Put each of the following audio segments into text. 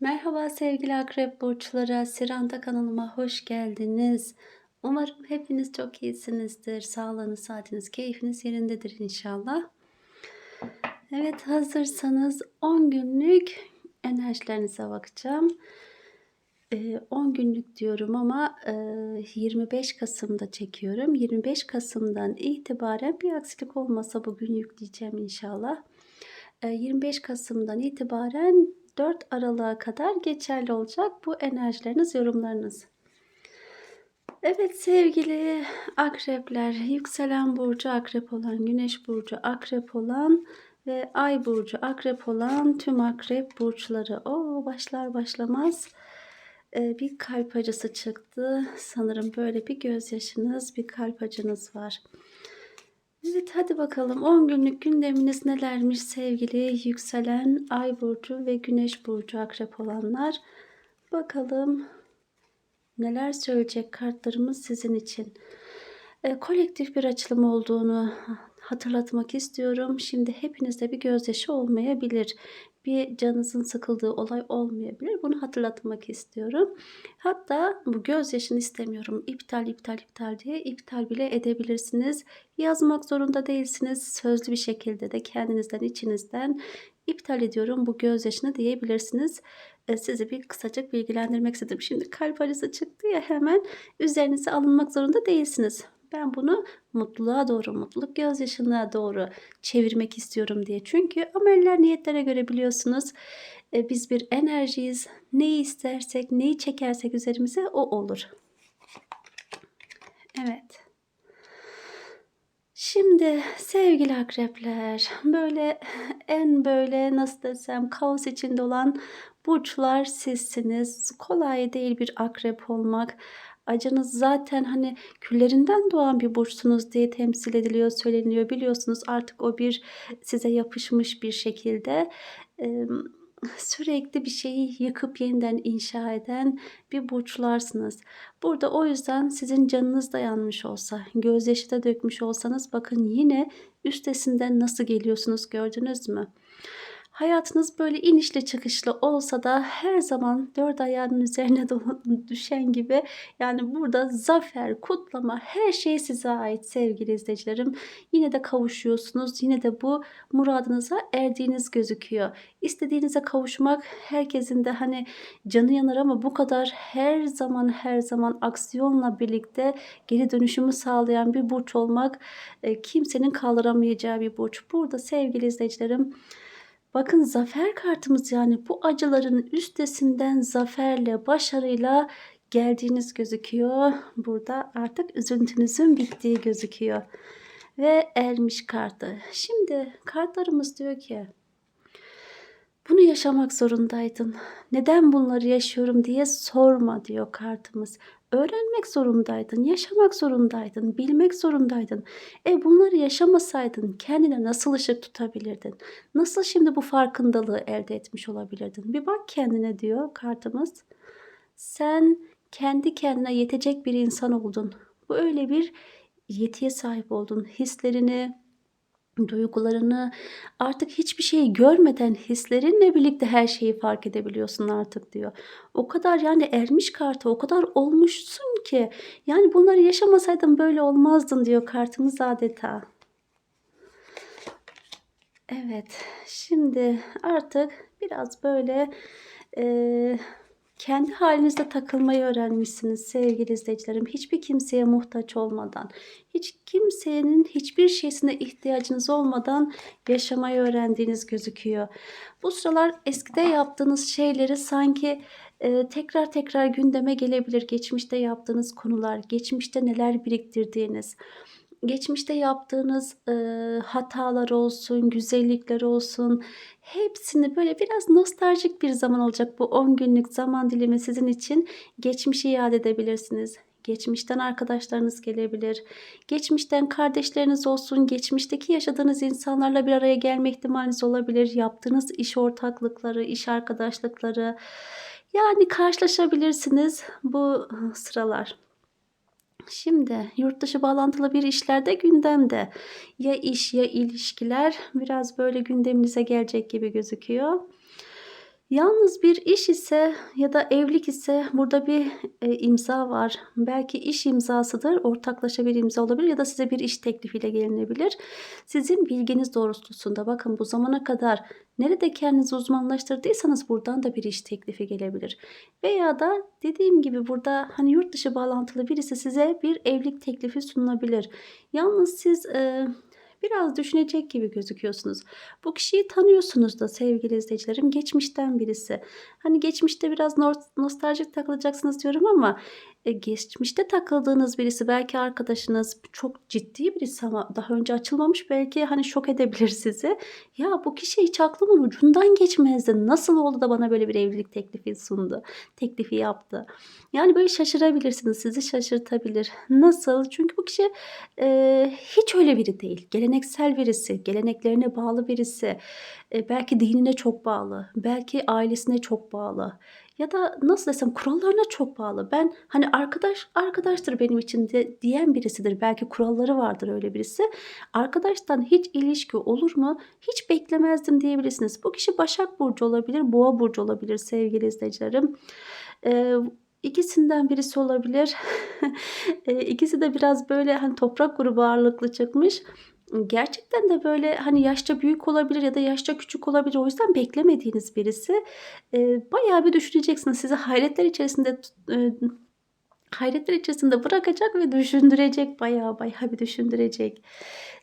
Merhaba sevgili akrep burçları, Siranta kanalıma hoş geldiniz. Umarım hepiniz çok iyisinizdir. Sağlığınız, saatiniz, keyfiniz yerindedir inşallah. Evet hazırsanız 10 günlük enerjilerinize bakacağım. Ee, 10 günlük diyorum ama e, 25 Kasım'da çekiyorum. 25 Kasım'dan itibaren bir aksilik olmasa bugün yükleyeceğim inşallah. Ee, 25 Kasım'dan itibaren 4 Aralık'a kadar geçerli olacak bu enerjileriniz, yorumlarınız. Evet sevgili akrepler, yükselen burcu akrep olan, güneş burcu akrep olan ve ay burcu akrep olan tüm akrep burçları. O başlar başlamaz e, bir kalp acısı çıktı. Sanırım böyle bir gözyaşınız, bir kalp acınız var. Evet hadi bakalım 10 günlük gündeminiz nelermiş sevgili yükselen ay burcu ve güneş burcu akrep olanlar. Bakalım neler söyleyecek kartlarımız sizin için. E, kolektif bir açılım olduğunu hatırlatmak istiyorum. Şimdi hepinizde bir gözyaşı olmayabilir bir canınızın sıkıldığı olay olmayabilir. Bunu hatırlatmak istiyorum. Hatta bu gözyaşını istemiyorum. İptal, iptal, iptal diye iptal bile edebilirsiniz. Yazmak zorunda değilsiniz. Sözlü bir şekilde de kendinizden, içinizden iptal ediyorum bu gözyaşını diyebilirsiniz. E, sizi bir kısacık bilgilendirmek istedim. Şimdi kalp acısı çıktı ya hemen üzerinize alınmak zorunda değilsiniz. Ben bunu mutluluğa doğru, mutluluk gözyaşına doğru çevirmek istiyorum diye. Çünkü ameller niyetlere göre biliyorsunuz e, biz bir enerjiyiz. Neyi istersek, neyi çekersek üzerimize o olur. Evet. Şimdi sevgili akrepler böyle en böyle nasıl desem kaos içinde olan burçlar sizsiniz. Kolay değil bir akrep olmak acınız zaten hani küllerinden doğan bir burçsunuz diye temsil ediliyor, söyleniyor. Biliyorsunuz artık o bir size yapışmış bir şekilde sürekli bir şeyi yıkıp yeniden inşa eden bir burçlarsınız. Burada o yüzden sizin canınız dayanmış olsa, gözyaşı da dökmüş olsanız bakın yine üstesinden nasıl geliyorsunuz gördünüz mü? Hayatınız böyle inişli çıkışlı olsa da her zaman dört ayağının üzerine düşen gibi yani burada zafer, kutlama her şey size ait sevgili izleyicilerim. Yine de kavuşuyorsunuz. Yine de bu muradınıza erdiğiniz gözüküyor. İstediğinize kavuşmak herkesin de hani canı yanar ama bu kadar her zaman her zaman aksiyonla birlikte geri dönüşümü sağlayan bir burç olmak e, kimsenin kaldıramayacağı bir burç. Burada sevgili izleyicilerim Bakın zafer kartımız yani bu acıların üstesinden zaferle, başarıyla geldiğiniz gözüküyor. Burada artık üzüntünüzün bittiği gözüküyor. Ve ermiş kartı. Şimdi kartlarımız diyor ki bunu yaşamak zorundaydın. Neden bunları yaşıyorum diye sorma diyor kartımız. Öğrenmek zorundaydın, yaşamak zorundaydın, bilmek zorundaydın. E bunları yaşamasaydın kendine nasıl ışık tutabilirdin? Nasıl şimdi bu farkındalığı elde etmiş olabilirdin? Bir bak kendine diyor kartımız. Sen kendi kendine yetecek bir insan oldun. Bu öyle bir yetiye sahip oldun. Hislerini, duygularını artık hiçbir şeyi görmeden hislerinle birlikte her şeyi fark edebiliyorsun artık diyor. O kadar yani ermiş kartı o kadar olmuşsun ki yani bunları yaşamasaydın böyle olmazdın diyor kartımız adeta. Evet şimdi artık biraz böyle e, kendi halinizde takılmayı öğrenmişsiniz sevgili izleyicilerim. Hiçbir kimseye muhtaç olmadan, hiç kimsenin hiçbir şeysine ihtiyacınız olmadan yaşamayı öğrendiğiniz gözüküyor. Bu sıralar eskide yaptığınız şeyleri sanki e, tekrar tekrar gündeme gelebilir. Geçmişte yaptığınız konular, geçmişte neler biriktirdiğiniz geçmişte yaptığınız e, hatalar olsun, güzellikler olsun hepsini böyle biraz nostaljik bir zaman olacak bu 10 günlük zaman dilimi sizin için geçmişi iade edebilirsiniz. Geçmişten arkadaşlarınız gelebilir. Geçmişten kardeşleriniz olsun. Geçmişteki yaşadığınız insanlarla bir araya gelme ihtimaliniz olabilir. Yaptığınız iş ortaklıkları, iş arkadaşlıkları. Yani karşılaşabilirsiniz bu sıralar. Şimdi yurt dışı bağlantılı bir işlerde gündemde. Ya iş ya ilişkiler biraz böyle gündeminize gelecek gibi gözüküyor. Yalnız bir iş ise ya da evlilik ise burada bir, eee, imza var. Belki iş imzasıdır, ortaklaşa bir imza olabilir ya da size bir iş teklifiyle gelinebilir. Sizin bilginiz doğrultusunda bakın bu zamana kadar nerede kendinizi uzmanlaştırdıysanız buradan da bir iş teklifi gelebilir. Veya da dediğim gibi burada, hani, yurt dışı bağlantılı birisi size bir evlilik teklifi sunulabilir. Yalnız siz, eee, biraz düşünecek gibi gözüküyorsunuz. Bu kişiyi tanıyorsunuz da sevgili izleyicilerim, geçmişten birisi. Hani, geçmişte biraz nos nostaljik takılacaksınız diyorum ama, eee, geçmişte takıldığınız birisi, belki arkadaşınız, çok ciddi birisi ama daha önce açılmamış, belki, hani, şok edebilir sizi. "Ya, bu kişi hiç aklımın ucundan geçmezdi. Nasıl oldu da bana böyle bir evlilik teklifi sundu, teklifi yaptı?" Yani, böyle şaşırabilirsiniz, sizi şaşırtabilir. Nasıl? Çünkü bu kişi, eee, hiç öyle biri değil. Geleneksel birisi, geleneklerine bağlı birisi. Eee, belki dinine çok bağlı, belki ailesine çok bağlı ya da nasıl desem kurallarına çok bağlı. Ben, hani, arkadaş arkadaştır benim için de diyen birisidir. Belki kuralları vardır öyle birisi. Arkadaştan hiç ilişki olur mu? Hiç beklemezdim diyebilirsiniz. Bu kişi Başak Burcu olabilir, Boğa Burcu olabilir sevgili izleyicilerim. Eee, ikisinden birisi olabilir. Eee, ikisi de biraz böyle, hani, toprak grubu ağırlıklı çıkmış. Gerçekten de böyle, hani, yaşça büyük olabilir ya da yaşça küçük olabilir. O yüzden beklemediğiniz birisi. Eee, bayağı bir düşüneceksiniz. Sizi hayretler içerisinde eee, hayretler içerisinde bırakacak ve düşündürecek. Bayağı bayağı bir düşündürecek.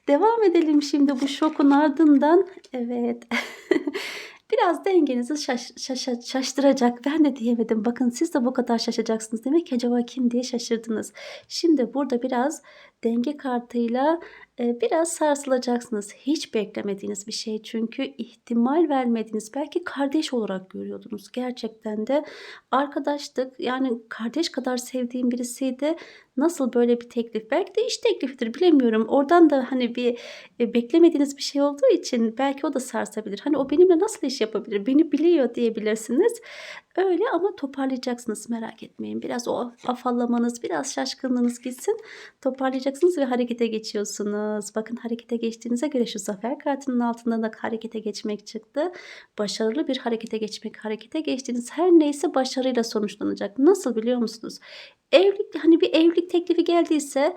Devam edelim şimdi bu şokun ardından. Evet. Biraz dengenizi şaş şaşa şaştıracak. Ben de diyemedim. Bakın siz de bu kadar şaşacaksınız. Demek ki acaba kim diye şaşırdınız. Şimdi burada biraz denge kartıyla, biraz sarsılacaksınız. Hiç beklemediğiniz bir şey çünkü ihtimal vermediğiniz, belki kardeş olarak görüyordunuz. Gerçekten de arkadaştık, yani, kardeş kadar sevdiğim birisiydi. Nasıl böyle bir teklif? Belki de iş teklifidir, bilemiyorum. Oradan da, hani, bir, eee, beklemediğiniz bir şey olduğu için belki o da sarsabilir. Hani, o benimle nasıl iş yapabilir? Beni biliyor diyebilirsiniz. Öyle ama toparlayacaksınız, merak etmeyin. Biraz o afallamanız, biraz şaşkınlığınız gitsin. Toparlayacaksınız ve harekete geçiyorsunuz. Bakın harekete geçtiğinize göre şu zafer kartının altında da harekete geçmek çıktı. Başarılı bir harekete geçmek. Harekete geçtiğiniz her neyse başarıyla sonuçlanacak. Nasıl biliyor musunuz? Evlilik, hani, bir evlilik teklifi geldiyse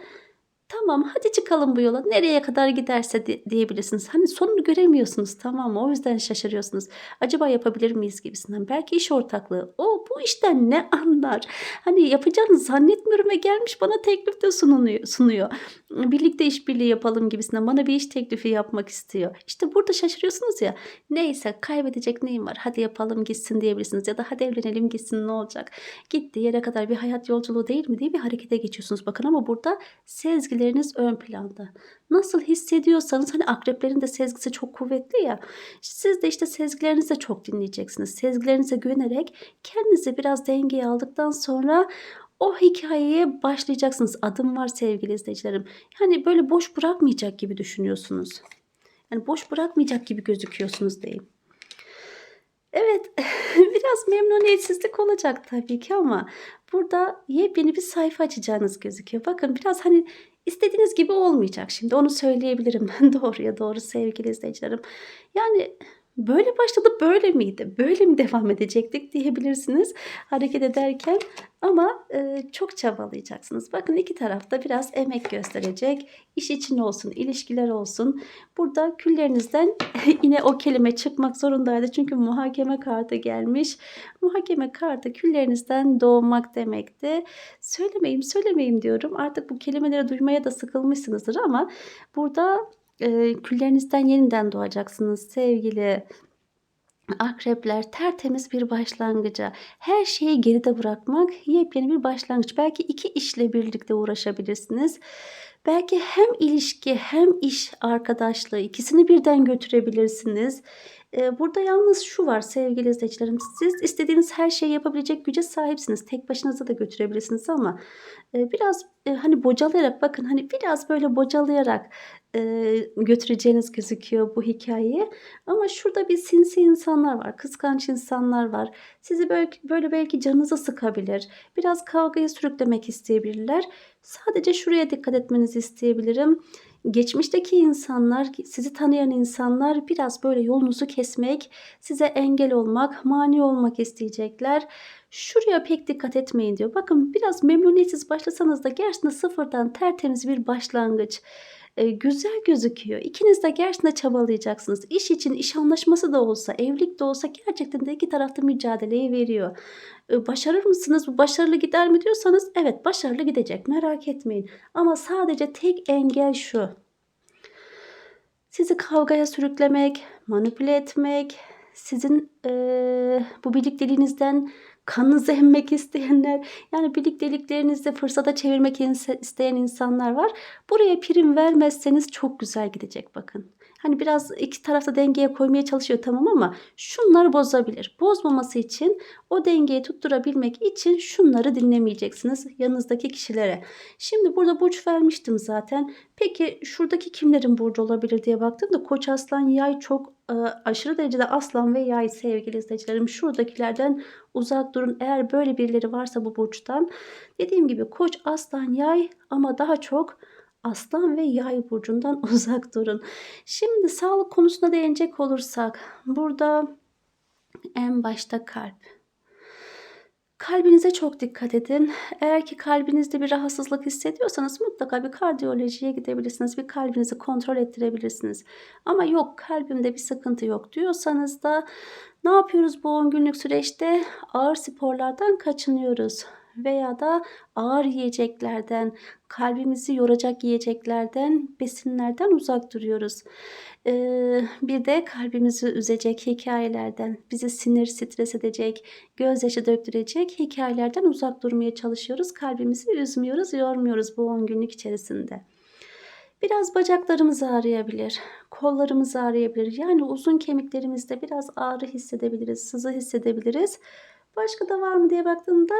tamam, hadi çıkalım bu yola. Nereye kadar giderse di diyebilirsiniz. Hani, sonunu göremiyorsunuz, tamam mı? O yüzden şaşırıyorsunuz. Acaba yapabilir miyiz gibisinden. Belki iş ortaklığı. O bu işten ne anlar? Hani, yapacağını zannetmiyorum ve gelmiş bana teklif de sunuluyor sunuyor. Birlikte işbirliği yapalım gibisinden bana bir iş teklifi yapmak istiyor. İşte burada şaşırıyorsunuz ya. Neyse kaybedecek neyim var? Hadi yapalım gitsin diyebilirsiniz ya da hadi evlenelim gitsin ne olacak? Gittiği yere kadar bir hayat yolculuğu değil mi diye bir harekete geçiyorsunuz. Bakın ama burada sezgileriniz ön planda. Nasıl hissediyorsanız, hani, akreplerin de sezgisi çok kuvvetli ya. Siz de işte sezgilerinizi de çok dinleyeceksiniz. Sezgilerinize güvenerek kendinizi biraz dengeye aldıktan sonra o hikâyeye başlayacaksınız. Adım var sevgili izleyicilerim. Yani, böyle boş bırakmayacak gibi düşünüyorsunuz. Yani, boş bırakmayacak gibi gözüküyorsunuz diyeyim. Evet, biraz memnuniyetsizlik olacak tabii ki ama burada yepyeni bir sayfa açacağınız gözüküyor. Bakın biraz, hani, istediğiniz gibi olmayacak şimdi onu söyleyebilirim. Doğruya doğru sevgili izleyicilerim. Yani, böyle başladı, böyle miydi? Böyle mi devam edecektik diyebilirsiniz hareket ederken ama, eee, çok çabalayacaksınız. Bakın iki taraf da biraz emek gösterecek. İş için olsun, ilişkiler olsun. Burada küllerinizden yine o kelime çıkmak zorundaydı. Çünkü muhakeme kartı gelmiş. Muhakeme kartı küllerinizden doğmak demekti. Söylemeyeyim, söylemeyeyim diyorum. Artık bu kelimeleri duymaya da sıkılmışsınızdır ama burada, eee, küllerinizden yeniden doğacaksınız sevgili akrepler. Tertemiz bir başlangıca, her şeyi geride bırakmak, yepyeni bir başlangıç. Belki 2 işle birlikte uğraşabilirsiniz. Belki hem ilişki hem iş arkadaşlığı ikisini birden götürebilirsiniz. Burada yalnız şu var sevgili izleyicilerim. Siz istediğiniz her şeyi yapabilecek güce sahipsiniz. Tek başınıza da götürebilirsiniz ama, biraz, hani, bocalayarak bakın, hani, biraz böyle bocalayarak, götüreceğiniz gözüküyor bu hikâyeyi. Ama şurada bir sinsi insanlar var, kıskanç insanlar var. Sizi böyk böyle belki canınızı sıkabilir. Biraz kavgaya sürüklemek isteyebilirler. Sadece şuraya dikkat etmenizi isteyebilirim. geçmişteki insanlar, sizi tanıyan insanlar biraz böyle yolunuzu kesmek, size engel olmak, mani olmak isteyecekler. Şuraya pek dikkat etmeyin diyor. Bakın biraz memnuniyetsiz başlasanız da gerçekten sıfırdan tertemiz bir başlangıç. Ee, güzel gözüküyor. İkiniz de gerçekten çabalayacaksınız. İş için iş anlaşması da olsa, evlilik de olsa gerçekten de iki tarafta mücadeleyi veriyor. Ee, başarır mısınız? Bu başarılı gider mi diyorsanız evet başarılı gidecek. Merak etmeyin. Ama sadece tek engel şu. Sizi kavgaya sürüklemek, manipüle etmek, sizin eee, bu birlikteliğinizden kanınızı emmek isteyenler, yani birlikteliklerinizde fırsata çevirmek isteyen insanlar var. Buraya prim vermezseniz çok güzel gidecek bakın. Hani biraz iki tarafta dengeye koymaya çalışıyor tamam ama şunları bozabilir. Bozmaması için o dengeyi tutturabilmek için şunları dinlemeyeceksiniz yanınızdaki kişilere. Şimdi burada burç vermiştim zaten. Peki şuradaki kimlerin burcu olabilir diye baktığımda Koç Aslan Yay çok aşırı derecede Aslan ve Yay sevgili izleyicilerim. Şuradakilerden uzak durun. Eğer böyle birileri varsa bu burçtan dediğim gibi Koç Aslan Yay ama daha çok Aslan ve Yay burcundan uzak durun. Şimdi sağlık konusuna değinecek olursak burada en başta kalp. Kalbinize çok dikkat edin. Eğer ki kalbinizde bir rahatsızlık hissediyorsanız mutlaka bir kardiyolojiye gidebilirsiniz. Bir kalbinizi kontrol ettirebilirsiniz. Ama yok kalbimde bir sıkıntı yok diyorsanız da ne yapıyoruz bu 10 günlük süreçte? Ağır sporlardan kaçınıyoruz veya da ağır yiyeceklerden, kalbimizi yoracak yiyeceklerden, besinlerden uzak duruyoruz. Ee, bir de kalbimizi üzecek hikayelerden, bizi sinir, stres edecek, gözyaşı döktürecek hikayelerden uzak durmaya çalışıyoruz. Kalbimizi üzmüyoruz, yormuyoruz bu 10 günlük içerisinde. Biraz bacaklarımız ağrıyabilir, kollarımız ağrıyabilir. Yani uzun kemiklerimizde biraz ağrı hissedebiliriz, sızı hissedebiliriz. Başka da var mı diye baktığımda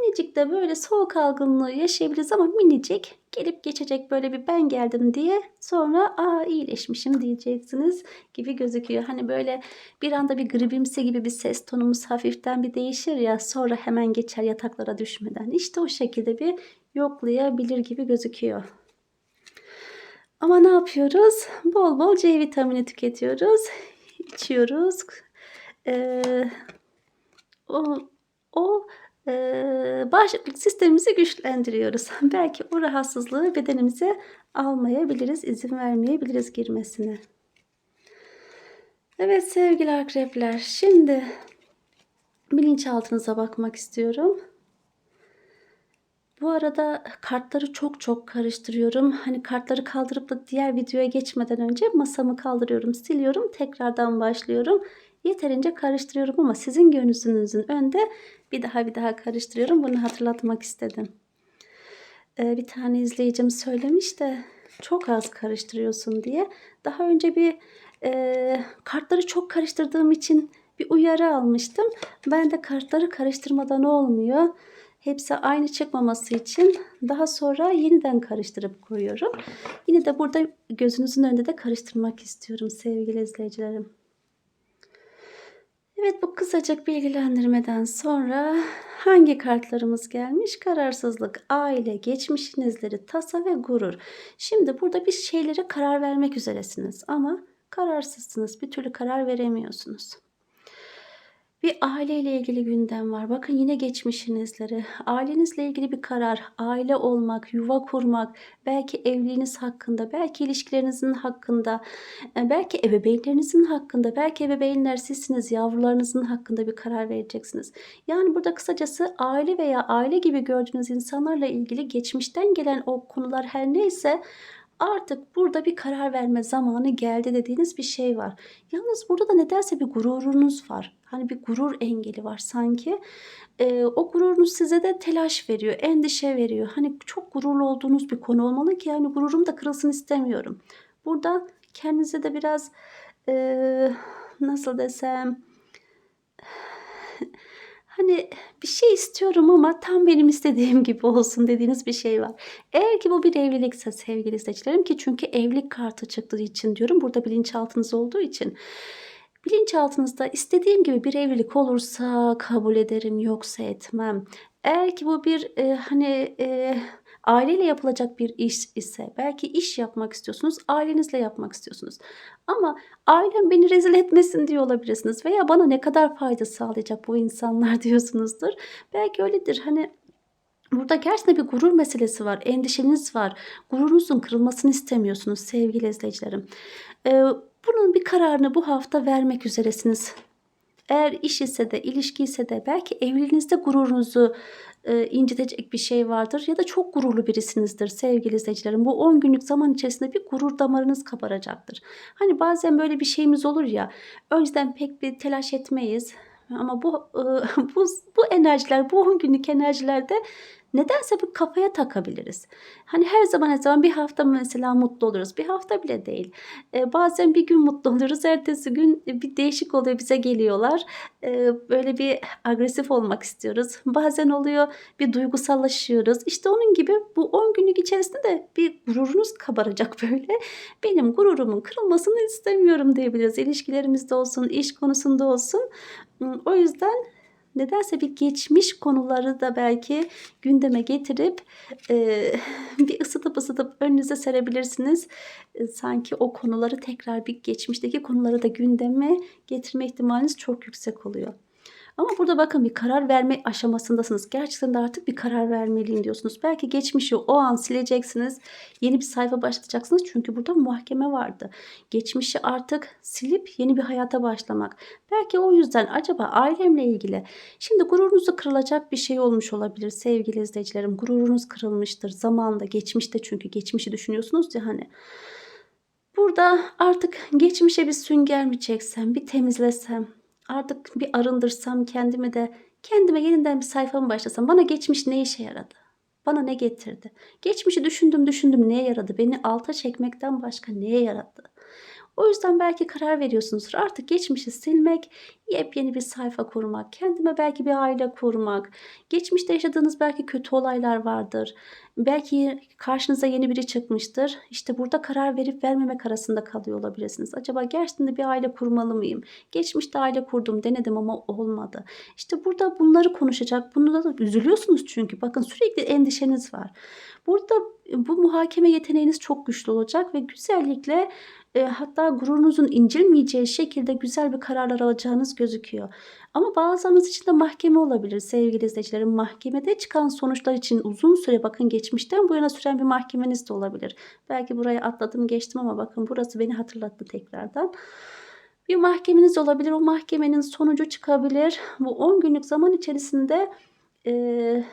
minicik de böyle soğuk algınlığı yaşayabiliriz ama minicik gelip geçecek böyle bir ben geldim diye sonra aa iyileşmişim diyeceksiniz gibi gözüküyor. Hani böyle bir anda bir gribimsi gibi bir ses tonumuz hafiften bir değişir ya sonra hemen geçer yataklara düşmeden. İşte o şekilde bir yoklayabilir gibi gözüküyor. Ama ne yapıyoruz? Bol bol C vitamini tüketiyoruz. içiyoruz. Ee, o, o bağışıklık sistemimizi güçlendiriyoruz. Belki o rahatsızlığı bedenimize almayabiliriz, izin vermeyebiliriz girmesine. Evet sevgili akrepler, şimdi bilinçaltınıza bakmak istiyorum. Bu arada kartları çok çok karıştırıyorum. Hani kartları kaldırıp da diğer videoya geçmeden önce masamı kaldırıyorum, siliyorum, tekrardan başlıyorum. Yeterince karıştırıyorum ama sizin gönlünüzün önünde bir daha bir daha karıştırıyorum. Bunu hatırlatmak istedim. Ee, bir tane izleyicim söylemiş de çok az karıştırıyorsun diye. Daha önce bir e, kartları çok karıştırdığım için bir uyarı almıştım. Ben de kartları karıştırmadan olmuyor. Hepsi aynı çıkmaması için daha sonra yeniden karıştırıp koyuyorum. Yine de burada gözünüzün önünde de karıştırmak istiyorum sevgili izleyicilerim. Evet bu kısacık bilgilendirmeden sonra hangi kartlarımız gelmiş? Kararsızlık, aile, geçmişin izleri, tasa ve gurur. Şimdi burada bir şeylere karar vermek üzeresiniz ama kararsızsınız. Bir türlü karar veremiyorsunuz. Bir aileyle ilgili gündem var. Bakın yine geçmişin izleri. Ailenizle ilgili bir karar, aile olmak, yuva kurmak, belki evliliğiniz hakkında, belki ilişkilerinizin hakkında, e, belki ebeveynlerinizin hakkında, belki ebeveynler sizsiniz, yavrularınızın hakkında bir karar vereceksiniz. Yani burada kısacası aile veya aile gibi gördüğünüz insanlarla ilgili geçmişten gelen o konular her neyse artık burada bir karar verme zamanı geldi dediğiniz bir şey var. Yalnız burada da nedense bir gururunuz var. Hani bir gurur engeli var sanki. Ee, o gururunuz size de telaş veriyor, endişe veriyor. Hani çok gururlu olduğunuz bir konu olmalı ki yani gururum da kırılsın istemiyorum. Burada kendinize de biraz e, nasıl desem hani bir şey istiyorum ama tam benim istediğim gibi olsun dediğiniz bir şey var. Eğer ki bu bir evlilikse sevgili izleyicilerim ki çünkü evlilik kartı çıktığı için diyorum burada bilinçaltınız olduğu için bilinçaltınızda istediğim gibi bir evlilik olursa kabul ederim yoksa etmem. Eğer ki bu bir e, hani e, aileyle yapılacak bir iş ise belki iş yapmak istiyorsunuz, ailenizle yapmak istiyorsunuz. Ama ailem beni rezil etmesin diyor olabilirsiniz veya bana ne kadar fayda sağlayacak bu insanlar diyorsunuzdur. Belki öyledir. Hani Burada gerçekten bir gurur meselesi var, endişeniz var. Gururunuzun kırılmasını istemiyorsunuz sevgili izleyicilerim. Ee, bunun bir kararını bu hafta vermek üzeresiniz. Eğer iş ise de, ilişki ise de belki evliliğinizde gururunuzu e, incitecek bir şey vardır ya da çok gururlu birisinizdir sevgili izleyicilerim. Bu 10 günlük zaman içerisinde bir gurur damarınız kabaracaktır. Hani bazen böyle bir şeyimiz olur ya, önceden pek bir telaş etmeyiz. Ama bu e, bu bu enerjiler, bu 10 günlük enerjilerde nedense bir kafaya takabiliriz. Hani her zaman her zaman bir hafta mesela mutlu oluruz. Bir hafta bile değil. Ee, bazen bir gün mutlu oluruz. Ertesi gün bir değişik oluyor bize geliyorlar. Ee, böyle bir agresif olmak istiyoruz. Bazen oluyor bir duygusallaşıyoruz. İşte onun gibi bu 10 günlük içerisinde de bir gururunuz kabaracak böyle. Benim gururumun kırılmasını istemiyorum diyebiliriz. İlişkilerimizde olsun, iş konusunda olsun. O yüzden nedense bir geçmiş konuları da belki gündeme getirip e, bir ısıtıp ısıtıp önünüze serebilirsiniz. E, sanki o konuları tekrar bir geçmişteki konuları da gündeme getirme ihtimaliniz çok yüksek oluyor. Ama burada bakın bir karar verme aşamasındasınız. Gerçekten de artık bir karar vermeliyim diyorsunuz. Belki geçmişi o an sileceksiniz. Yeni bir sayfa başlayacaksınız. Çünkü burada muhakeme vardı. Geçmişi artık silip yeni bir hayata başlamak. Belki o yüzden acaba ailemle ilgili. Şimdi gururunuzu kırılacak bir şey olmuş olabilir sevgili izleyicilerim. Gururunuz kırılmıştır. Zamanında geçmişte çünkü geçmişi düşünüyorsunuz ya hani. Burada artık geçmişe bir sünger mi çeksem, bir temizlesem, artık bir arındırsam kendimi de kendime yeniden bir sayfa mı başlasam bana geçmiş ne işe yaradı? Bana ne getirdi? Geçmişi düşündüm düşündüm neye yaradı? Beni alta çekmekten başka neye yaradı? O yüzden belki karar veriyorsunuzdur. Artık geçmişi silmek, yepyeni bir sayfa kurmak, kendime belki bir aile kurmak, geçmişte yaşadığınız belki kötü olaylar vardır. Belki karşınıza yeni biri çıkmıştır. İşte burada karar verip vermemek arasında kalıyor olabilirsiniz. Acaba gerçekten de bir aile kurmalı mıyım? Geçmişte aile kurdum denedim ama olmadı. İşte burada bunları konuşacak. Bunu da üzülüyorsunuz çünkü. Bakın sürekli endişeniz var. Burada bu muhakeme yeteneğiniz çok güçlü olacak ve güzellikle e, hatta gururunuzun incilmeyeceği şekilde güzel bir kararlar alacağınız gözüküyor. Ama bazılarınız için de mahkeme olabilir sevgili izleyicilerim. Mahkemede çıkan sonuçlar için uzun süre bakın geçmişten bu yana süren bir mahkemeniz de olabilir. Belki buraya atladım geçtim ama bakın burası beni hatırlattı tekrardan. Bir mahkemeniz olabilir. O mahkemenin sonucu çıkabilir. Bu 10 günlük zaman içerisinde... E,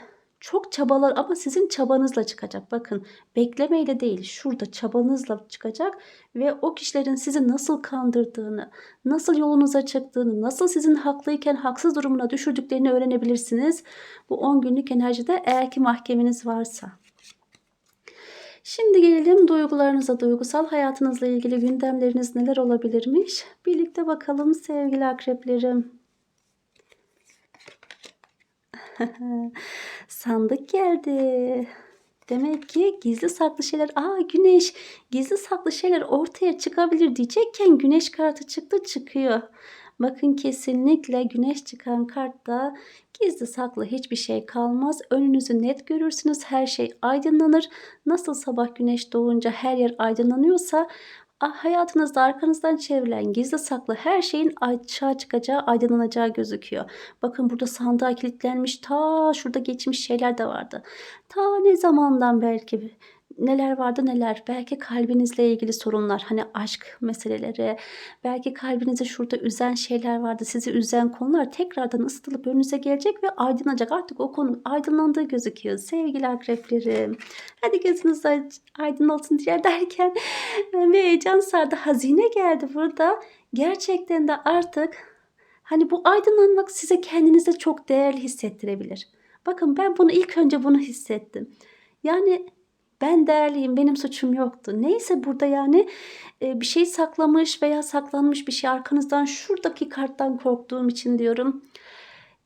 çok çabalar ama sizin çabanızla çıkacak. Bakın beklemeyle değil şurada çabanızla çıkacak ve o kişilerin sizi nasıl kandırdığını, nasıl yolunuza çıktığını, nasıl sizin haklıyken haksız durumuna düşürdüklerini öğrenebilirsiniz. Bu 10 günlük enerjide eğer ki mahkemeniz varsa. Şimdi gelelim duygularınıza, duygusal hayatınızla ilgili gündemleriniz neler olabilirmiş? Birlikte bakalım sevgili akreplerim. Sandık geldi. Demek ki gizli saklı şeyler, aa güneş, gizli saklı şeyler ortaya çıkabilir diyecekken güneş kartı çıktı çıkıyor. Bakın kesinlikle güneş çıkan kartta gizli saklı hiçbir şey kalmaz. Önünüzü net görürsünüz. Her şey aydınlanır. Nasıl sabah güneş doğunca her yer aydınlanıyorsa hayatınızda arkanızdan çevrilen gizli saklı her şeyin açığa çıkacağı, aydınlanacağı gözüküyor. Bakın burada sandığa kilitlenmiş ta şurada geçmiş şeyler de vardı. Ta ne zamandan belki neler vardı neler. Belki kalbinizle ilgili sorunlar hani aşk meseleleri. Belki kalbinizi şurada üzen şeyler vardı. Sizi üzen konular tekrardan ısıtılıp önünüze gelecek ve aydınlanacak. Artık o konu aydınlandığı gözüküyor. Sevgili akreplerim. Hadi gözünüz aydın olsun diye derken bir heyecan sardı. Hazine geldi burada. Gerçekten de artık hani bu aydınlanmak size kendinize çok değerli hissettirebilir. Bakın ben bunu ilk önce bunu hissettim. Yani ben değerliyim, benim suçum yoktu. Neyse burada yani e, bir şey saklamış veya saklanmış bir şey arkanızdan şuradaki karttan korktuğum için diyorum.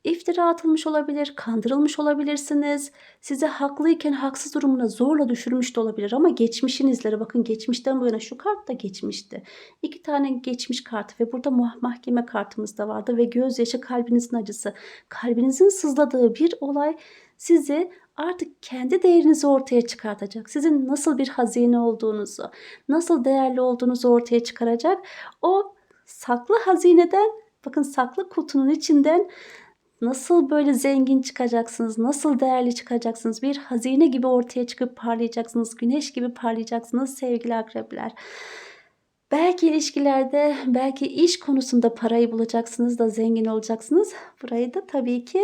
İftira atılmış olabilir, kandırılmış olabilirsiniz. Size haklıyken haksız durumuna zorla düşürmüş de olabilir ama geçmişin izleri bakın geçmişten bu yana şu kart da geçmişti. İki tane geçmiş kartı ve burada mahkeme kartımız da vardı ve gözyaşı kalbinizin acısı. Kalbinizin sızladığı bir olay sizi artık kendi değerinizi ortaya çıkartacak. Sizin nasıl bir hazine olduğunuzu, nasıl değerli olduğunuzu ortaya çıkaracak. O saklı hazineden, bakın saklı kutunun içinden nasıl böyle zengin çıkacaksınız, nasıl değerli çıkacaksınız, bir hazine gibi ortaya çıkıp parlayacaksınız, güneş gibi parlayacaksınız sevgili akrepler. Belki ilişkilerde, belki iş konusunda parayı bulacaksınız da zengin olacaksınız. Burayı da tabii ki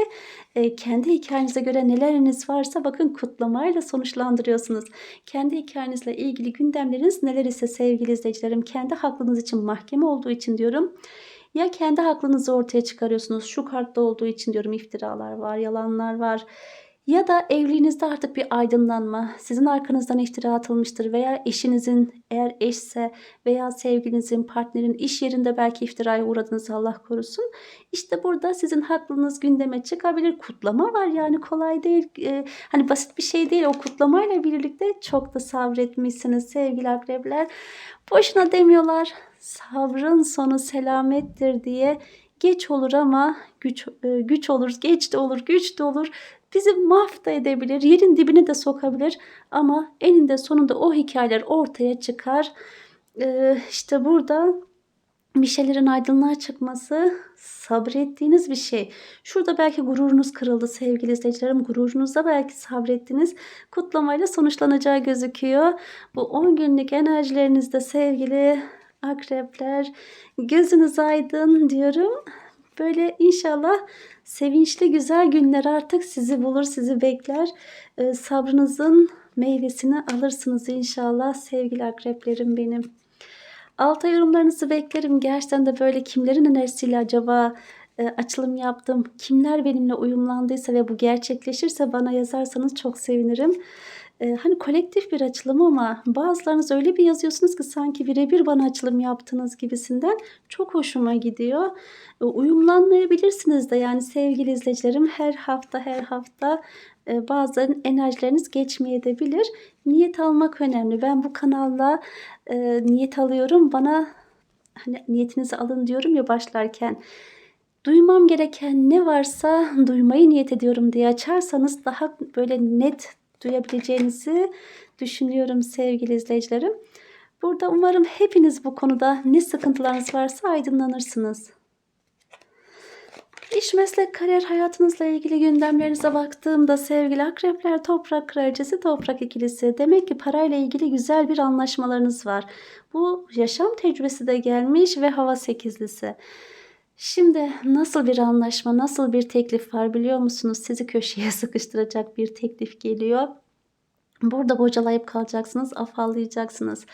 e, kendi hikayenize göre neleriniz varsa bakın kutlamayla sonuçlandırıyorsunuz. Kendi hikayenizle ilgili gündemleriniz neler ise sevgili izleyicilerim kendi haklınız için mahkeme olduğu için diyorum. Ya kendi haklınızı ortaya çıkarıyorsunuz. Şu kartta olduğu için diyorum iftiralar var, yalanlar var. Ya da evliliğinizde artık bir aydınlanma, sizin arkanızdan iftira atılmıştır veya eşinizin eğer eşse veya sevgilinizin, partnerin iş yerinde belki iftiraya uğradınız Allah korusun. İşte burada sizin haklınız gündeme çıkabilir. Kutlama var yani kolay değil. Ee, hani basit bir şey değil. O kutlamayla birlikte çok da sabretmişsiniz sevgili akrepler. Boşuna demiyorlar sabrın sonu selamettir diye geç olur ama güç e, güç olur, geç de olur, güç de olur. Bizi mahvda edebilir, yerin dibine de sokabilir ama eninde sonunda o hikayeler ortaya çıkar. Ee, işte burada bir şeylerin aydınlığa çıkması sabrettiğiniz bir şey. Şurada belki gururunuz kırıldı sevgili izleyicilerim. Gururunuzda belki sabrettiniz. Kutlamayla sonuçlanacağı gözüküyor. Bu 10 günlük enerjilerinizde sevgili akrepler gözünüz aydın diyorum. Böyle inşallah sevinçli güzel günler artık sizi bulur, sizi bekler. Ee, sabrınızın meyvesini alırsınız inşallah sevgili akreplerim benim. Alta yorumlarınızı beklerim. Gerçekten de böyle kimlerin enerjisiyle acaba e, açılım yaptım. Kimler benimle uyumlandıysa ve bu gerçekleşirse bana yazarsanız çok sevinirim. E, hani kolektif bir açılım ama bazılarınız öyle bir yazıyorsunuz ki sanki birebir bana açılım yaptınız gibisinden çok hoşuma gidiyor. E, uyumlanmayabilirsiniz de yani sevgili izleyicilerim her hafta her hafta e, bazen enerjileriniz geçmeyebilir. Niyet almak önemli. Ben bu kanalda e, niyet alıyorum. Bana hani niyetinizi alın diyorum ya başlarken. Duymam gereken ne varsa duymayı niyet ediyorum diye açarsanız daha böyle net duyabileceğinizi düşünüyorum sevgili izleyicilerim. Burada umarım hepiniz bu konuda ne sıkıntılarınız varsa aydınlanırsınız. İş, meslek, kariyer hayatınızla ilgili gündemlerinize baktığımda sevgili akrepler toprak kraliçesi toprak ikilisi. Demek ki parayla ilgili güzel bir anlaşmalarınız var. Bu yaşam tecrübesi de gelmiş ve hava sekizlisi. Şimdi nasıl bir anlaşma, nasıl bir teklif var biliyor musunuz? Sizi köşeye sıkıştıracak bir teklif geliyor. Burada bocalayıp kalacaksınız, afallayacaksınız.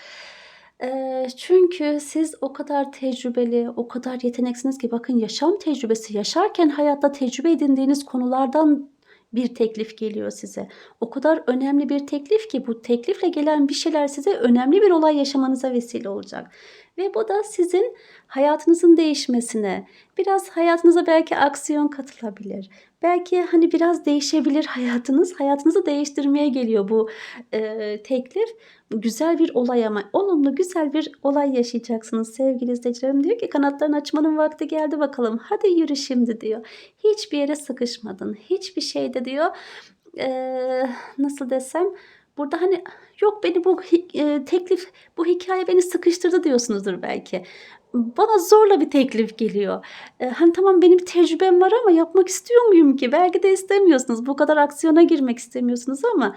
Çünkü siz o kadar tecrübeli, o kadar yeteneksiniz ki bakın yaşam tecrübesi yaşarken hayatta tecrübe edindiğiniz konulardan bir teklif geliyor size. O kadar önemli bir teklif ki bu teklifle gelen bir şeyler size önemli bir olay yaşamanıza vesile olacak. Ve bu da sizin hayatınızın değişmesine, biraz hayatınıza belki aksiyon katılabilir. Belki hani biraz değişebilir hayatınız. Hayatınızı değiştirmeye geliyor bu e, teklif. Güzel bir olay ama olumlu güzel bir olay yaşayacaksınız sevgili izleyicilerim. Diyor ki kanatlarını açmanın vakti geldi bakalım. Hadi yürü şimdi diyor. Hiçbir yere sıkışmadın. Hiçbir şeyde diyor e, nasıl desem burada hani yok beni bu e, teklif bu hikaye beni sıkıştırdı diyorsunuzdur belki bana zorla bir teklif geliyor. E, hani tamam benim tecrübem var ama yapmak istiyor muyum ki? Belki de istemiyorsunuz. Bu kadar aksiyona girmek istemiyorsunuz ama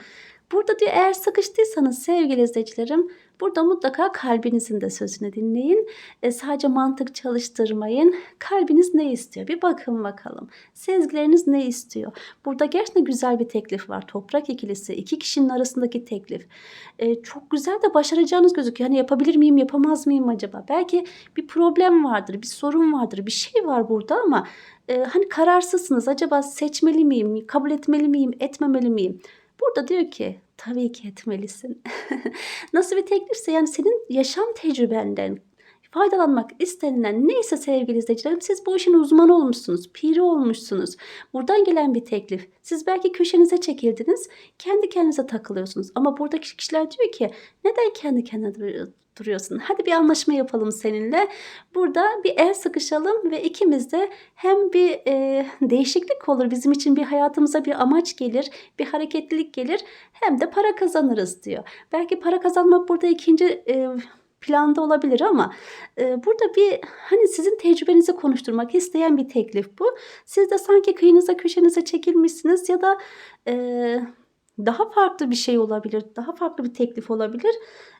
burada diyor eğer sıkıştıysanız sevgili izleyicilerim Burada mutlaka kalbinizin de sözünü dinleyin. E, sadece mantık çalıştırmayın. Kalbiniz ne istiyor? Bir bakın bakalım. Sezgileriniz ne istiyor? Burada gerçekten güzel bir teklif var. Toprak ikilisi. iki kişinin arasındaki teklif. E, çok güzel de başaracağınız gözüküyor. Hani yapabilir miyim, yapamaz mıyım acaba? Belki bir problem vardır, bir sorun vardır, bir şey var burada ama e, hani kararsızsınız. Acaba seçmeli miyim, kabul etmeli miyim, etmemeli miyim? Burada diyor ki tabii ki etmelisin. Nasıl bir teklifse yani senin yaşam tecrübenden faydalanmak istenilen neyse sevgili izleyicilerim siz bu işin uzmanı olmuşsunuz, piri olmuşsunuz. Buradan gelen bir teklif. Siz belki köşenize çekildiniz, kendi kendinize takılıyorsunuz. Ama buradaki kişiler diyor ki neden kendi kendine duruyor- duruyorsun? Hadi bir anlaşma yapalım seninle. Burada bir el sıkışalım ve ikimiz de hem bir e, değişiklik olur bizim için bir hayatımıza bir amaç gelir, bir hareketlilik gelir hem de para kazanırız diyor. Belki para kazanmak burada ikinci e, planda olabilir ama e, burada bir hani sizin tecrübenizi konuşturmak isteyen bir teklif bu. Siz de sanki kıyınıza köşenize çekilmişsiniz ya da e, daha farklı bir şey olabilir, daha farklı bir teklif olabilir.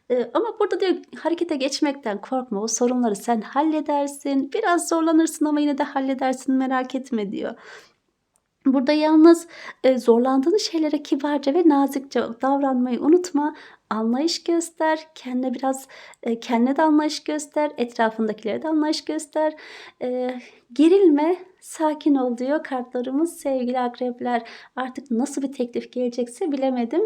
E, ama burada diyor harekete geçmekten korkma, o sorunları sen halledersin. Biraz zorlanırsın ama yine de halledersin merak etme diyor. Burada yalnız e, zorlandığın şeylere kibarca ve nazikçe davranmayı unutma. Anlayış göster. Kendine biraz e, kendine de anlayış göster. Etrafındakilere de anlayış göster. E, gerilme, sakin ol diyor kartlarımız sevgili akrepler. Artık nasıl bir teklif gelecekse bilemedim.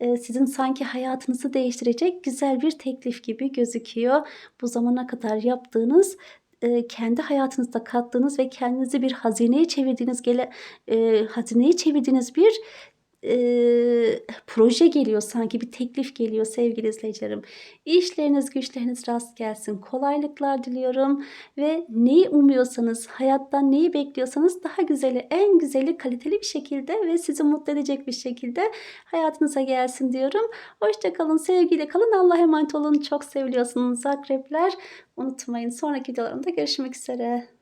E, sizin sanki hayatınızı değiştirecek güzel bir teklif gibi gözüküyor. Bu zamana kadar yaptığınız e, kendi hayatınızda kattığınız ve kendinizi bir hazineye çevirdiğiniz gele, e, hazineye çevirdiğiniz bir e, proje geliyor sanki bir teklif geliyor sevgili izleyicilerim. İşleriniz güçleriniz rast gelsin. Kolaylıklar diliyorum ve neyi umuyorsanız hayattan neyi bekliyorsanız daha güzeli en güzeli kaliteli bir şekilde ve sizi mutlu edecek bir şekilde hayatınıza gelsin diyorum. Hoşçakalın sevgiyle kalın Allah'a emanet olun çok seviliyorsunuz akrepler. Unutmayın sonraki videolarımda görüşmek üzere.